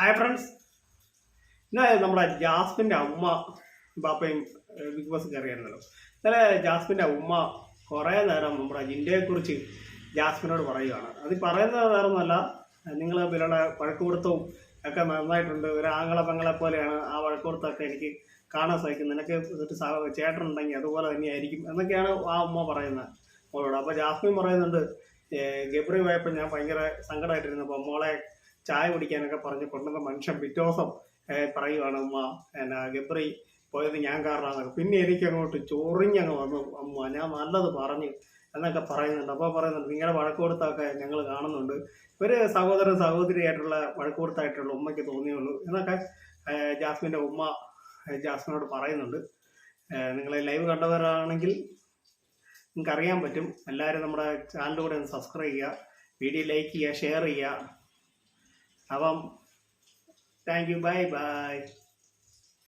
Hi friends ഇന്ന് നമ്മുടെ ജാസ്മിന്റെ അമ്മ ബാപ്പയും ബിഗ് ബോസ് കയറിയായിരുന്നല്ലോ ഇന്നലെ ജാസ്മിന്റെ ഉമ്മ കുറേ നേരം നമ്മുടെ ജിൻഡയെക്കുറിച്ച് ജാസ്മിനോട് പറയുകയാണ്. അത് പറയുന്നത് വേറെ നിങ്ങൾ ഇവരുടെ വഴക്കുകൊടുത്തവും ഒക്കെ നന്നായിട്ടുണ്ട്. ഒരു ആങ്ങളെ പെങ്ങളെ പോലെയാണ് ആ വഴക്കുകൊടുത്തൊക്കെ എനിക്ക് കാണാൻ സാധിക്കും നിനക്ക് ചേട്ടൻ ഉണ്ടെങ്കിൽ അതുപോലെ തന്നെയായിരിക്കും എന്നൊക്കെയാണ് ആ ഉമ്മ പറയുന്നത് മോളോട്. അപ്പോൾ ജാസ്മിൻ പറയുന്നുണ്ട് ഗബ്രി പോയപ്പോൾ ഞാൻ ഭയങ്കര സങ്കടമായിട്ടിരുന്നു. അപ്പോൾ മോളെ ചായ കുടിക്കാനൊക്കെ പറഞ്ഞ് കൊണ്ടുവന്ന മനുഷ്യൻ പിറ്റേ ദിവസം ഏഹ്, പറയുവാണ് അമ്മ എന്നാ ഗബ്രി പോയത് ഞാൻ കാരണമാണ് പിന്നെ എനിക്കങ്ങോട്ട് ചൊറിഞ്ഞങ്ങ് വന്നു അമ്മ ഞാൻ നല്ലത് പറഞ്ഞു എന്നൊക്കെ പറയുന്നുണ്ട്. അപ്പോൾ പറയുന്നുണ്ട് നിങ്ങളുടെ വഴക്കുകൊടുത്തൊക്കെ ഞങ്ങൾ കാണുന്നുണ്ട്. ഒരു സഹോദരൻ സഹോദരിയായിട്ടുള്ള വഴക്കുകൊടുത്തായിട്ടുള്ള ഉമ്മയ്ക്ക് തോന്നിയുള്ളൂ എന്നൊക്കെ ജാസ്മിന്റെ ഉമ്മ ജാസ്മിനോട് പറയുന്നുണ്ട്. നിങ്ങൾ ലൈവ് കണ്ടവരാണെങ്കിൽ നിങ്ങൾക്ക് അറിയാൻ പറ്റും. എല്ലാവരും നമ്മുടെ ചാനലിലൂടെ ഒന്ന് സബ്സ്ക്രൈബ് ചെയ്യുക വീഡിയോ ലൈക്ക് ചെയ്യുക ഷെയർ ചെയ്യുക. അപ്പം താങ്ക് യു ബൈ ബൈ